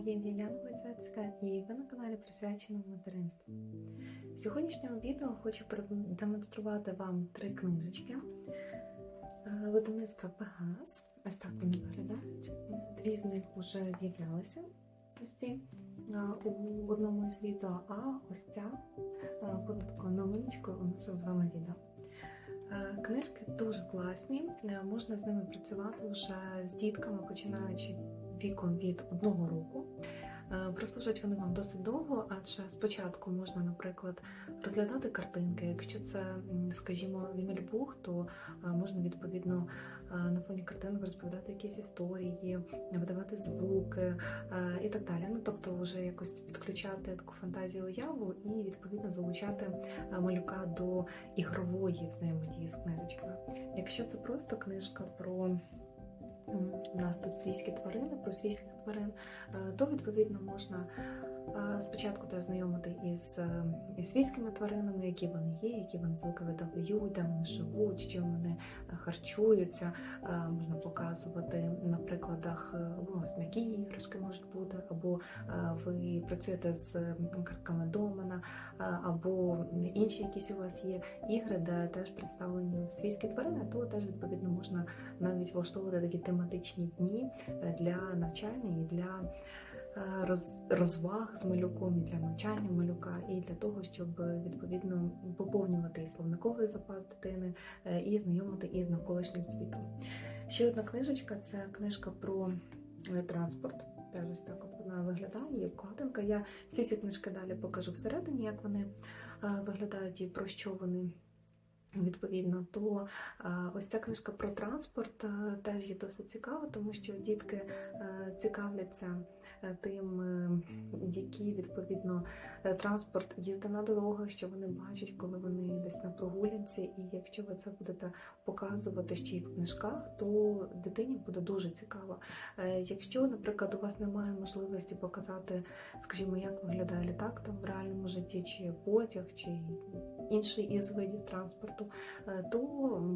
моє ім'я Яна Войцацька і ви на каналі присвяченому материнству. В сьогоднішньому відео хочу продемонструвати вам три книжечки е, видавництва Пегас. Ось так вони виглядають. Дві з них вже з'являлися ось ці е, у одному із відео, а ось ця буде такою новиночкою у наших з вами відео. Е, Книжки дуже класні, можна з ними працювати вже з дітками, починаючи віком від одного року. Е, Прослужать вони вам досить довго, адже спочатку можна, наприклад, розглядати картинки. Якщо це, скажімо, Вімельбух, то е, можна відповідно е, на фоні картинок розповідати якісь історії, видавати звуки і так далі. Ну тобто, вже якось підключати таку фантазію уяву і відповідно залучати малюка до ігрової взаємодії з книжечкою. Якщо це просто книжка про у нас тут свійські тварини, про свійських тварин, е, то відповідно можна е, спочатку теж знайомити із, е, із свійськими тваринами, які вони є, які вони звуки видають, де вони живуть, чим вони харчуються. Можна показувати на прикладах ну, ось м'які іграшки можуть бути, або ви працюєте з картками домена, або інші якісь у вас є ігри, де теж представлені свійські тварини, то теж відповідно можна навіть влаштовувати такі тематичні дні е, для навчання і для е, роз- розваг з малюком, і для навчання малюка, і для того, щоб е, відповідно поповнювати і словниковий запас дитини і знайомити із навколишнім світом. Ще одна книжечка це книжка про транспорт. Теж ось так вона виглядає, є вкладинка. Я всі ці книжки далі покажу всередині, як вони виглядають і про що вони відповідно. То е, ось ця книжка про транспорт е, теж є досить цікава, тому що дітки е, цікавляться тим, який відповідно транспорт їздить на дорогах, що вони бачать, коли вони десь на прогулянці. І якщо ви це будете показувати ще й в книжках, то дитині буде дуже цікаво. Якщо, наприклад, у вас немає можливості показати, скажімо, як виглядає літак там в реальному житті, чи потяг, чи інший із видів транспорту, е, то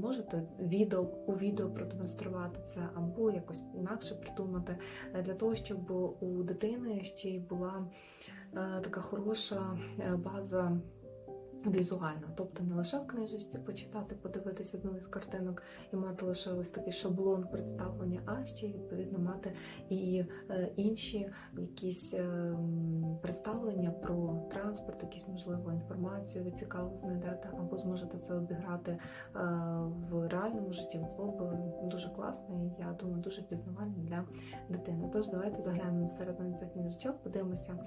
можете відео у відео продемонструвати це або якось інакше придумати е, для того, щоб у дитини ще й була е, така хороша база. Візуальна, тобто не лише в книжечці почитати, подивитись одну із картинок і мати лише ось такий шаблон представлення, а ще відповідно мати і е, інші якісь е, представлення про транспорт, якісь можливо інформацію ви цікаво знайдете, або зможете це обіграти е, в реальному житті. Було б дуже класно і я думаю, дуже пізнавально для дитини. Тож давайте заглянемо всередину цих книжечок, подивимося,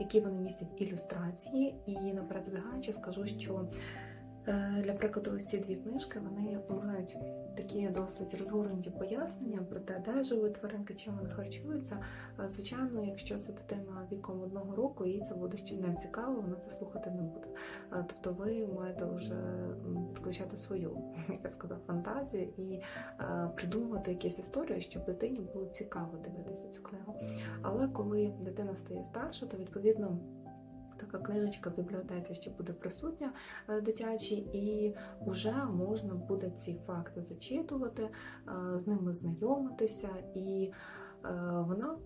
які вони містять ілюстрації, і наперед збігаючи, скажу, що для прикладу, ось ці дві книжки вони мають такі досить розгорнуті пояснення про те, де живуть тваринки, чим вони харчуються. Е, Звичайно, якщо це дитина віком одного року, їй це буде ще не цікаво, вона це слухати не буде. Е, Тобто ви маєте вже підключати свою, як я сказав, фантазію і е, придумувати якісь історії, щоб дитині було цікаво дивитися цю книгу. Але коли дитина стає старша, то відповідно. Така книжечка в бібліотеці ще буде присутня е, дитячій, і вже можна буде ці факти зачитувати, е, з ними знайомитися, і е, вона,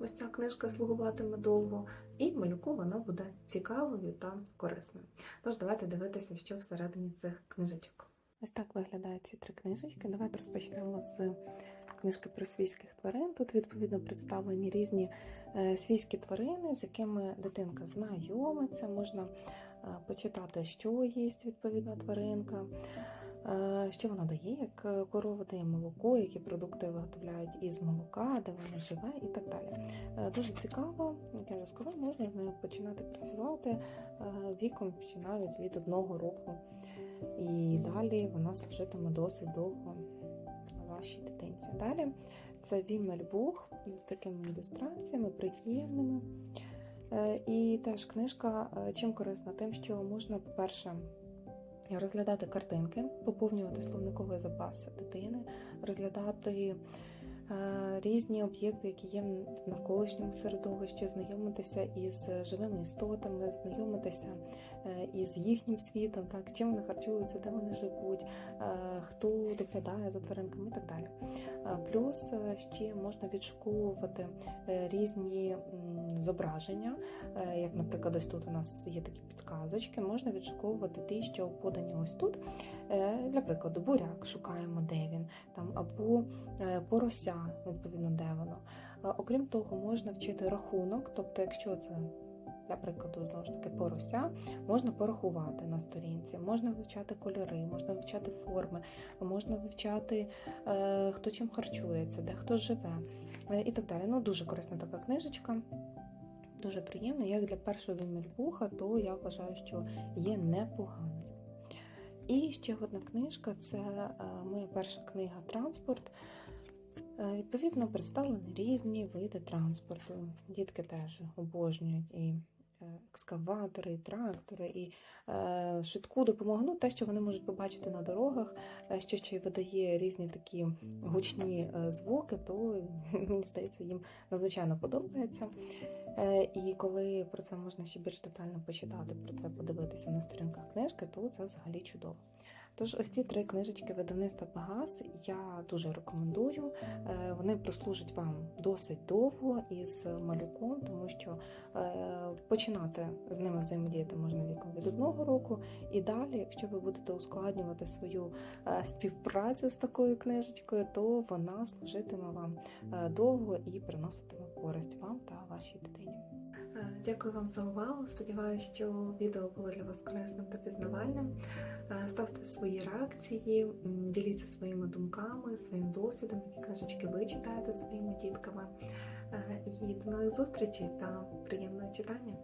ось ця книжка слугуватиме довго, і малюку вона буде цікавою та корисною. Тож давайте дивитися, що всередині цих книжечок. Ось так виглядають ці три книжечки. Давайте розпочнемо з книжки про свійських тварин. Тут відповідно представлені різні е, свійські тварини, з якими дитинка знайомиться. Можна е, почитати, що їсть відповідна тваринка, е, що вона дає, як корова дає молоко, які продукти виготовляють із молока, де вона живе і так далі. Дуже цікаво, як я вже сказала, можна з нею починати працювати віком ще навіть від одного року. І далі вона служитиме досить довго вашій дитинці. Далі це Вімельбух з такими ілюстраціями, приємними. Е, І теж книжка е, чим корисна? Тим, що можна, по-перше, розглядати картинки, поповнювати словниковий запас дитини, розглядати е, різні об'єкти, які є в навколишньому середовищі, знайомитися із живими істотами, знайомитися із їхнім світом, так, чим вони харчуються, де вони живуть, е, хто доглядає за тваринками і так далі. Е, Плюс е, ще можна відшуковувати е, різні зображення, е, як, наприклад, ось тут у нас є такі підказочки, можна відшуковувати ті, що подані ось тут. Е, Для прикладу, буряк шукаємо, де він, там, або е, порося, відповідно, де воно. Е, Окрім того, можна вчити рахунок, тобто, якщо це, для прикладу, знову ж таки, порося, можна порахувати на сторінці, можна вивчати кольори, можна вивчати форми, можна вивчати, е, хто чим харчується, де хто живе е, і так далі. Ну, дуже корисна така книжечка. Дуже приємна. Як для першого вуха, то я вважаю, що є непоганою. І ще одна книжка це е, моя перша книга Транспорт. Е, Відповідно, представлені різні види транспорту. Дітки теж обожнюють і екскаватори, трактори, і е, швидку допомогу. Ну, те, що вони можуть побачити на дорогах, е, що ще й видає різні такі гучні е, звуки, то мені здається, їм надзвичайно подобається. Е, І коли про це можна ще більш детально почитати, про це подивитися на сторінках книжки, то це взагалі чудово. Тож ось ці три книжечки видавництва Пегас я дуже рекомендую. Е, Вони прослужать вам досить довго із малюком, тому що е, починати з ними взаємодіяти можна віком від одного року. І далі, якщо ви будете ускладнювати свою е, співпрацю з такою книжечкою, то вона служитиме вам довго і приноситиме користь вам та вашій дитині. Дякую вам за увагу. Сподіваюся, що відео було для вас корисним та пізнавальним. Ставте свої реакції, діліться своїми думками, своїм досвідом, які книжечки ви читаєте своїми дітками. Е, І до нових зустрічей та приємного читання!